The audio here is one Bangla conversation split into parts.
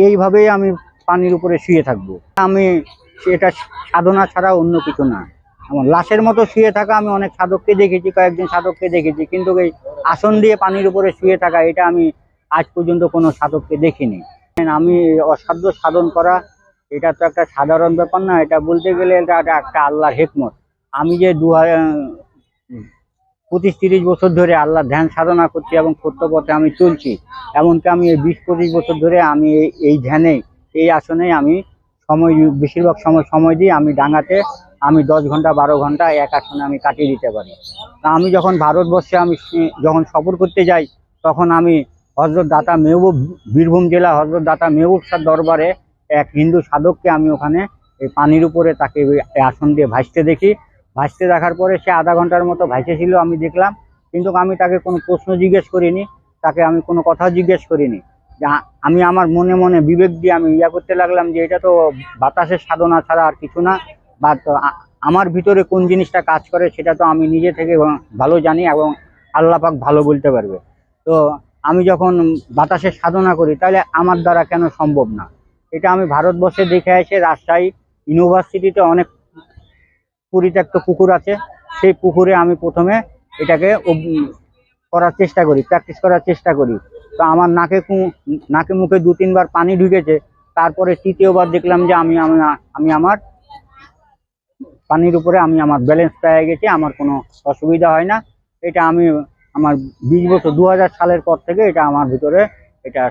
এইভাবেই আমি পানির উপরে শুয়ে থাকব। আমি এটা সাধনা ছাড়া অন্য কিছু না। এমন লাশের মতো শুয়ে থাকা, আমি অনেক সাধককে দেখেছি, কয়েকজন সাধককে দেখেছি, কিন্তু এই আসন দিয়ে পানির উপরে শুয়ে থাকা, এটা আমি আজ পর্যন্ত কোনো সাধককে দেখিনি। আমি অসাধ্য সাধন করা, এটা তো একটা সাধারণ ব্যাপার না, এটা বলতে গেলে এটা একটা- একটা আল্লাহর হেকমত। আমি যে দু হাজার পঁচিশ তিরিশ বছর ধরে আল্লাহ ধ্যান সাধনা করছি এবং সত্য পথে আমি চলছি। এমনকি আমি এই বিশ পঁচিশ বছর ধরে আমি এই- ধ্যানে, এই আসনে আমি সময়, বেশিরভাগ সময় সময় দিই। আমি ডাঙাতে আমি দশ ঘণ্টা, বারো ঘণ্টা এক আসনে আমি কাটিয়ে দিতে পারি। তা আমি যখন ভারতবর্ষে আমি যখন সফর করতে যাই, তখন আমি হজরত দাতা মেহবুব, বীরভূম জেলা হজরত দাতা মেহবুব শাহ দরবারে এক হিন্দু সাধককে আমি ওখানে এই পানির উপরে তাকে আসন দিয়ে ভাসতে দেখি। ভাসতে দেখার পরে সে আধা ঘণ্টার মতো ভাসেছিল, আমি দেখলাম। কিন্তু আমি তাকে কোনো প্রশ্ন জিজ্ঞেস করিনি, তাকে আমি কোনো কথা জিজ্ঞেস করিনি। আমি আমার মনে মনে বিবেক দিয়ে আমি ইয়া করতে লাগলাম যে, এটা তো বাতাসের সাধনা ছাড়া আর কিছু না, বা আমার ভিতরে কোন জিনিসটা কাজ করে সেটা তো আমি নিজে থেকে ভালো জানি এবং আল্লাহ পাক ভালো বলতে পারবে। তো আমি যখন বাতাসের সাধনা করি, তাহলে আমার দ্বারা কেন সম্ভব না? এটা আমি ভারতবর্ষে দেখে এসে রাজশাহী ইউনিভার্সিটিতে অনেক পরিত্যক্ত পুকুর আছে, সেই পুকুরে আমি প্রথমে এটাকে করার চেষ্টা করি প্র্যাকটিস করার চেষ্টা করি। তো আমার নাকে নাকে মুখে দু তিনবার পানি ঢুকেছে, তারপরে তৃতীয়বার দেখলাম যে আমি আমি আমি আমার পানির উপরে আমি আমার ব্যালেন্স পেয়ে গেছি, আমার কোনো অসুবিধা হয় না। এটা আমি আমার বিশ বছর দু হাজার সালের পর থেকে এটা আমার ভিতরে এটা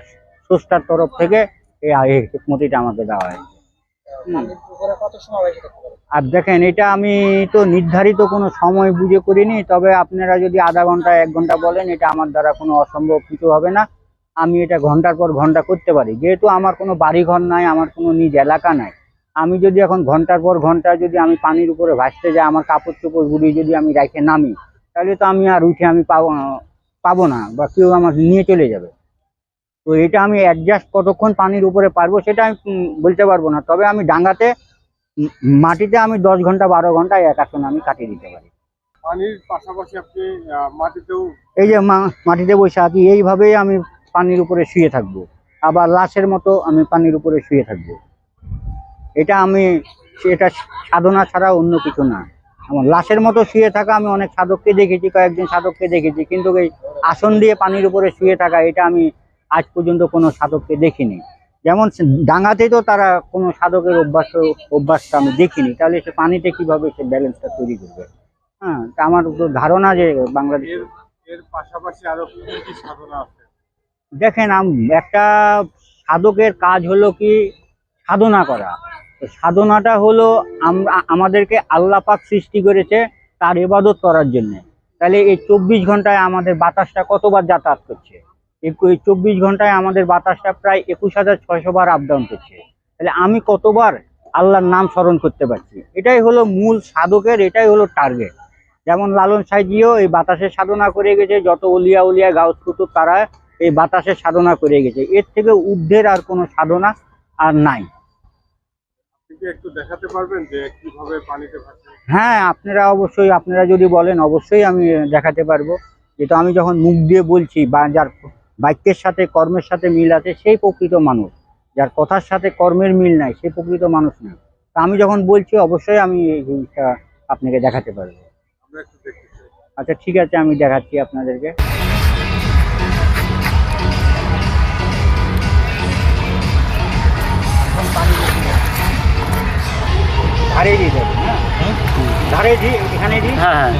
স্রষ্টার তরফ থেকে এই মতিটা আমাকে দেওয়া হয়েছে। আর দেখেন এটা আমি তো নির্ধারিত কোনো সময় বুঝে করিনি তবে আপনারা যদি আধা ঘণ্টা এক ঘণ্টা বলেন এটা আমার দ্বারা কোনো অসম্ভব কিছু হবে না। আমি এটা ঘণ্টার পর ঘণ্টা করতে পারি। যেহেতু আমার কোনো বাড়িঘর নাই আমার কোনো নিজ এলাকা নাই। আমি যদি এখন ঘণ্টার পর ঘণ্টা যদি আমি পানির উপরে ভাসতে যাই আমার কাপড় চোপড় গুলি যদি আমি রেখে নামি তাহলে তো আমি আর উঠে আমি পাবো পাবো না বা কেউ আমার নিয়ে চলে যাবে। তো এটা আমি অ্যাডজাস্ট কতক্ষণ পানির উপরে পারব সেটা আমি বলতে পারব না। তবে আমি ডাঙ্গাতে মাটিতে আমি দশ ঘণ্টা বারো ঘণ্টা এক আসনে আমি কাটিয়ে দিতে পারি। পানির পাশাপাশি আপনি মাটিতেও এই যে মাটিতে বসে আছি এইভাবেই আমি পানির উপরে শুয়ে থাকব। আবার লাশের মতো আমি পানির উপরে শুয়ে থাকব। এটা আমি এটা সাধনা ছাড়া অন্য কিছু না। আমার লাশের মতো শুয়ে থাকা আমি অনেক সাধককে দেখেছি কয়েকজন সাধককে দেখেছি কিন্তু এই আসন দিয়ে পানির উপরে শুয়ে থাকা এটা আমি আজ পর্যন্ত কোনো সাধককে দেখিনি। যেমন ডাঙাতেই তো তারা কোনো সাধকের অভ্যাস অভ্যাসটা আমি দেখিনি। তাহলে সে পানিতে কীভাবে সে ব্যালেন্সটা তৈরি করবে? হ্যাঁ তা আমার তো ধারণা যে বাংলাদেশ এর এর পাশাপাশি আরও কি সাধনা আছে? দেখেন একটা সাধকের কাজ হলো কি সাধনা করা। সাধনাটা হলো আমরা আমাদেরকে আল্লাহ পাক সৃষ্টি করেছে তার ইবাদত করার জন্য। তাহলে এই চব্বিশ ঘন্টায় আমাদের বাতাসটা কতবার যাতায়াত করছে? চব্বিশ ঘন্টায় আমাদের বাতাসটা প্রায় একুশ হাজার ছয়শো বার আপ ডাউন করছে। তাহলে আমি কতবার আল্লাহর নাম স্মরণ করতে পারছি? এটাই হলো মূল সাধকের এটাই হলো টার্গেট যেমন লালন সাইজিও এই বাতাসের সাধনা করে গেছে যত উলিয়া উলিয়া গাউস কুতুব তারা এই বাতাসের সাধনা করে গেছে। এর থেকে ঊর্ধ্বের আর কোনো সাধনা আর নাই। একটু দেখাতে পারবেন যে কীভাবে পানিতে হ্যাঁ আপনারা অবশ্যই আপনারা যদি বলেন অবশ্যই আমি দেখাতে পারব। যেটা আমি যখন মুখ দিয়ে বলছি বা যার বাক্যের সাথে কর্মের সাথে মিল আছে সেই প্রকৃত মানুষ। যার কথার সাথে কর্মের মিল নাই সেই প্রকৃত মানুষ না। তা আমি যখন বলছি অবশ্যই আমি এই জিনিসটা আপনাকে দেখাতে পারব। আমরা একটু দেখতে চাই। আচ্ছা ঠিক আছে আমি দেখাচ্ছি আপনাদেরকে। ধারে দিয়ে দেবেন হ্যাঁ? ধারে দিয়ে এখানে দিই হ্যাঁ হ্যাঁ।